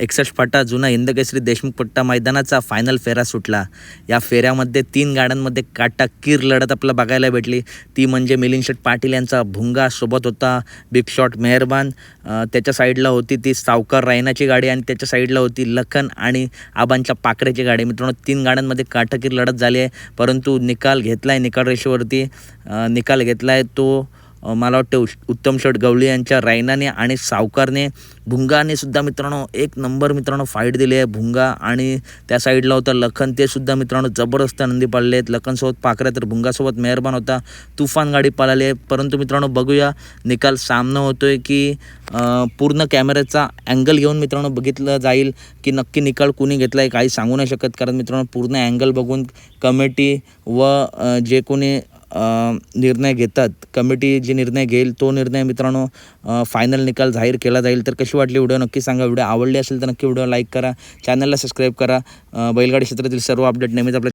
एकसष्ट फाटा जुना हिंदकेसरी देशमुख पट्टा मैदानाचा फायनल फेरा सुटला. या फेऱ्यामध्ये तीन गाड्यांमध्ये काटाकीर लढत आपल्याला बघायला भेटली. ती म्हणजे मिलिंद शेठ पाटील यांचा भुंगा सोबत होता. बिग शॉट मेहरबान त्याच्या साईडला होती ती सावकार रायनाची गाडी आणि त्याच्या साईडला होती लखन आणि आबांच्या पाकऱ्याची गाडी. मित्रांनो तीन गाड्यांमध्ये काटाकीर लढत झाली आहे. परंतु निकाल घेतला आहे निकाल रेषेवरती. निकाल घेतला आहे तो मला वाटतं उत्तम शट गवळी यांच्या रायनाने आणि सावकारने भुंगाने सुद्धा मित्रांनो एक नंबर मित्रांनो फाईट दिली आहे. भुंगा आणि त्या साईडला होता लखन. ते सुद्धा मित्रांनो जबरदस्त नंदी पाळले आहेत. लखनसोबत पाकऱ्या तर भुंगासोबत मेहरबान होता. तुफान गाडी पळाली आहे. परंतु मित्रांनो बघूया निकाल सामना होतोय की पूर्ण कॅमेऱ्याचा अँगल घेऊन मित्रांनो बघितलं जाईल की नक्की निकाल कुणी घेतला आहे काही सांगू नाही शकत. कारण मित्रांनो पूर्ण अँगल बघून कमिटी व जे कोणी निर्णय घेतात. कमिटी जे निर्णय घेईल तो निर्णय मित्रांनो फायनल निकाल जाहीर केला जाईल. तर कशी वाटली व्हिडिओ? नक्की सांगा. व्हिडिओ आवडली असेल तर नक्की व्हिडिओ लाईक करा. चॅनलला सबस्क्राईब करा. बैलगाडी क्षेत्रातील सर्व अपडेट नेहमीच आपल्या